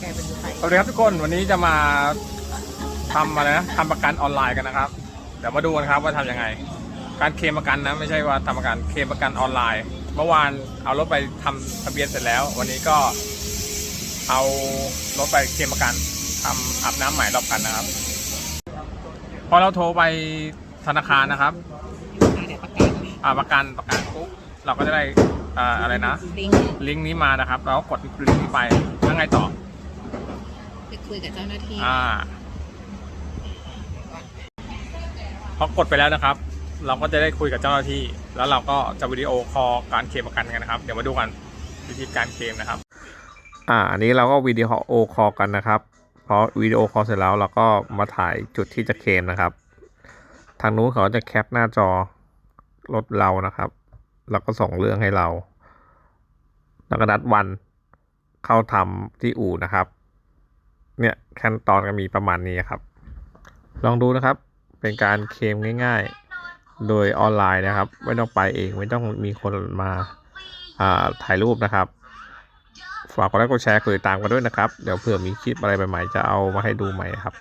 แกเป็นใครสวัสดีครับทุกคนวันนี้จะมาทำอะไรนะทำประกันออนไลน์กันนะครับ เดี๋ยวมาดูกันครับว่าทำยังไง การเคลมประกันนะ ไม่ใช่ว่าทำประกันเคลมประกันออนไลน์ เมื่อวานเอารถไปทำทะเบียนเสร็จแล้ว วันนี้ก็ เอารถไปเคลมประกันทำอาบน้ำใหม่รอบกันนะครับ พอเราโทรไปธนาคารนะครับเดี๋ยวประกันอ่าประกันประกันปุ๊บเราก็จะได้อ่าอะไรนะลิงก์ลิงก์นี้มานะครับ เราก็กดลิงก์นี้ไปแล้วไงต่อไป คุยกับเจ้าหน้าที่อ่าพอกดไปแล้วนะครับ เราก็จะได้คุยกับเจ้าหน้าที่ แล้วเราก็จะวิดีโอคอลการเคลมประกันกันนะครับ เดี๋ยวมาดูกันวิธีการเคลมนะครับ อ่า อันนี้เราก็วิดีโอคอลกันนะครับพอวิดีโอคอลเสร็จแล้วเราก็มาถ่ายจุดที่จะเคลมนะครับ ทางนู้นเขาจะแคปหน้าจอรถเรานะครับ แล้วก็ส่งเรื่องให้เรา แล้วก็นัดวันเข้าทำที่อู่นะครับ เนี่ยขั้นตอนก็มีประมาณนี้ครับ ลองดูนะครับ เป็นการเคลมง่าย ๆ โดยออนไลน์นะครับ ไม่ต้องไปเองไม่ต้องมีคนมาอ่าถ่ายรูปนะครับ ฝากกดไลค์กดแชร์กดติดตามกันด้วยนะครับ เดี๋ยวเผื่อมีคลิปอะไรใหม่ๆจะเอามาให้ดูใหม่ครับ